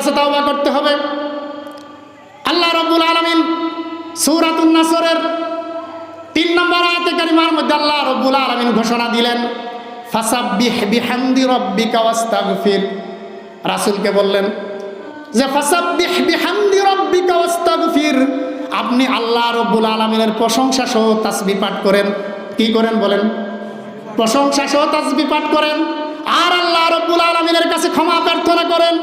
কাছে তাওবা করতে হবে। আল্লাহ রব্বুল আলমিন সৌরাতুন নাসরের তিন নম্বর আয়াতে কারিমার মধ্যে আল্লাহ রব্বুল আলমিন ঘোষণা দিলেন, ফাসাব্বিহ বিহামদি রব্বিকা ওয়াস্তাগফির। রাসূলকে বললেন, যে ফাসাব্বিহ বিহামদি রব্বিকা ওয়াস্তাগফির। আপনি আল্লাহ রব্বুল আলমিনের প্রশংসা সহ তাসবিহ পাঠ করেন। কি করেন বলেন? প্রশংসা সহ তাসবিহ পাঠ করেন। আর আল্লাহ রব্বুল আলমিনের কাছে ক্ষমা প্রার্থনা করেন।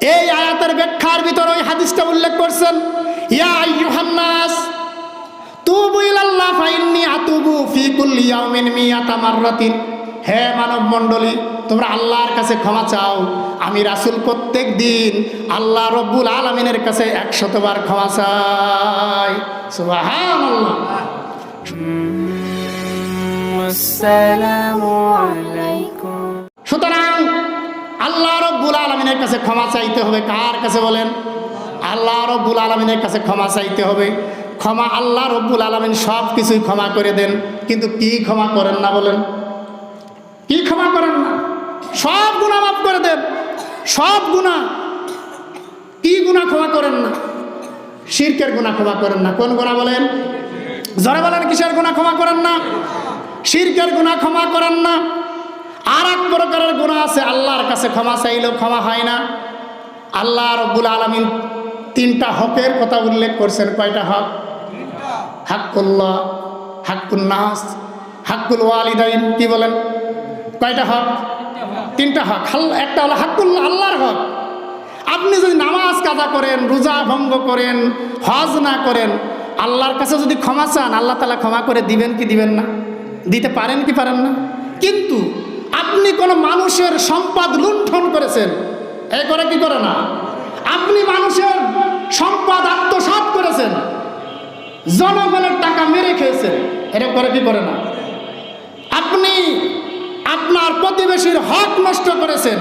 এই আয়াতের ব্যাখ্যার ভিতর ওই হাদিসটা উল্লেখ করছেন হে মানব মন্ডলী তোমরা আল্লাহর কাছে ক্ষমা চাও আমি রাসুল প্রত্যেক দিন আল্লাহ রব্বুল আলমিনের কাছে একশতবার ক্ষমা চাই। সুতরাং আল্লাহর আলমিনের কাছে ক্ষমা চাইতে হবে। কার কাছে বলেন? আল্লাহ রব্বুল আলমিনের কাছে ক্ষমা চাইতে হবে। ক্ষমা আল্লাহ রব্বুল আলমিন সব কিছুই ক্ষমা করে দেন। কিন্তু কি ক্ষমা করেন না বলেন? কি ক্ষমা করেন না? সব গুণা মাফ করে দেন। সব গুণা কি গুণা ক্ষমা করেন না? শিরকের গুণা ক্ষমা করেন না। কোন গুণা বলেন? জরে বলেন, কিসের গুণা ক্ষমা করেন না? শিরকের গুণা ক্ষমা করেন না। আর এক প্রকারের গুণা আছে, আল্লাহর কাছে ক্ষমা চাইলেও ক্ষমা হয় না। আল্লাহ রব্বুল আলমিন তিনটা হকের কথা উল্লেখ করছেন। কয়টা হক? হাক্কুল্লাহ হাক্কুল নাস, হাক্কুল ওয়ালিদাইন, কি বলেন? কয়টা হক? তিনটা হক। একটা হলো হাক্কুল্লাহ, আল্লাহর হক। আপনি যদি নামাজ কাজা করেন, রোজা ভঙ্গ করেন, হজ না করেন, আল্লাহর কাছে যদি ক্ষমা চান, আল্লাহ তালা ক্ষমা করে দিবেন কি দিবেন না? দিতে পারেন কি পারেন না? কিন্তু আপনি কোনো মানুষের সম্পদ লুণ্ঠন করেছেন। এ করে কি করে না? আপনি মানুষের সম্পদ আত্মসাৎ করেছেন। জনগণের টাকা মেরে খেয়েছেন। এটা করে কি করে না? আপনি আপনার প্রতিবেশীর হক নষ্ট করেছেন।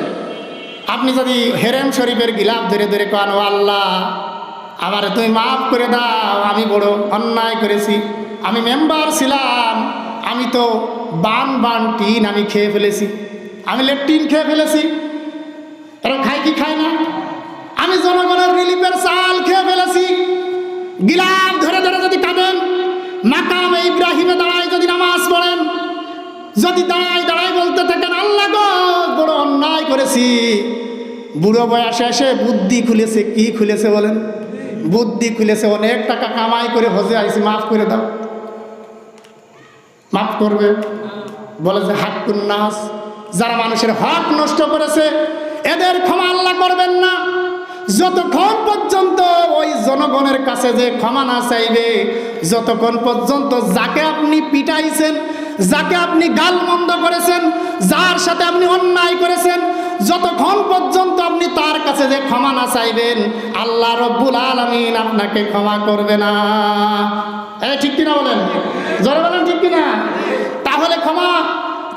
আপনি যদি হেরেম শরীফের গিলাপ ধরে ধরে কান, ও আল্লাহ, আমার তুমি মাফ করে দাও, আমি বড় অন্যায় করেছি, আমি মেম্বার ছিলাম, আমি তো বান বান, টিন আমি খেয়ে ফেলেছি। আমি লেট্রিন খেয়ে ফেলেছি। এরা খাই কি খায় না? আমি জনগণের রিলিফের চাল খেয়ে ফেলেছি। গিলাপ ধরে ধরে যদি কাঁদেন, মাকামে ইব্রাহিমে দাঁড়ায় যদি নামাজ পড়েন, যদি দাঁড়ায় দাঁড়ায় বলতে থাকেন, আল্লাহ বড় অন্যায় করেছি। বুড়ো বয়সে এসে বুদ্ধি খুলেছে, কি খুলেছে বলেন? বুদ্ধি খুলেছে, অনেক টাকা কামাই করে হজে আইছি, মাফ করে দাও। মাফ করবে। বলে যে, হাক্কুন নাস, যারা মানুষের হক নষ্ট করেছে, এদের ক্ষমা আল্লাহ করবেন না। যতক্ষণ পর্যন্ত ওই জনগণের কাছে যে ক্ষমা না চাইবে, যতক্ষণ পর্যন্ত যাকে আপনি পিটাইছেন, যাকে আপনি গালমন্দ করেছেন, যার সাথে আপনি অন্যায় করেছেন, যতক্ষণ পর্যন্ত আপনি তার কাছে যে ক্ষমা না চাইবেন, আল্লাহ রব্বুল আলমিন আপনাকে ক্ষমা করবে না। ঠিক কিনা বলেন? জোরে বলেন ঠিক কিনা তাহলে ক্ষমা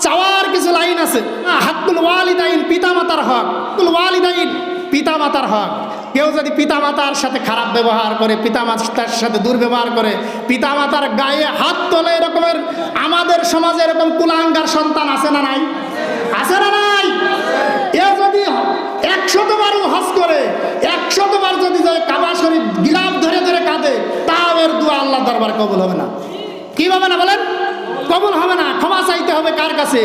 চাওয়ার কিছু লাইন আছে। হাক্কুল ওয়ালিদাইন পিতামাতার হক। হাক্কুল ওয়ালিদাইন পিতামাতার হক। কেউ যদি পিতামাতার সাথে খারাপ ব্যবহার করে, পিতামাতার সাথে দুর্ব্যবহার করে, পিতামাতার গায়ে হাত তোলে এরকমের আমাদের সমাজে এরকম কুলাঙ্গার সন্তান আছে না নাই? আছে না নাই? এ যদি একশতবারও হজ করে, একশতবার যদি কাবা শরীফ গিলাপ ধরে ধরে কাঁদে, তাও এর দোয়া আল্লাহ দরবার কবুল হবে না। কি হবে না বলেন? কবুল হবে না, ক্ষমা চাইতে হবে কার কাছে?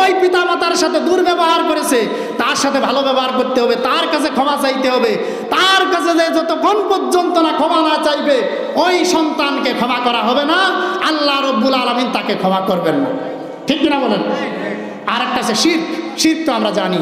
ওই পিতা মাতার সাথে দুর্ব্যবহার করেছে, তার সাথে ভালো ব্যবহার করতে হবে, তার কাছে ক্ষমা চাইতে হবে, তার কাছে যে যতক্ষণ পর্যন্ত না ক্ষমা না চাইবে, ওই সন্তানকে ক্ষমা করা হবে না, আল্লাহ রব্বুল আলমিন তাকে ক্ষমা করবেন না। ঠিক কিনা বলেন? আর একটা আছে শীত শীত তো আমরা জানি।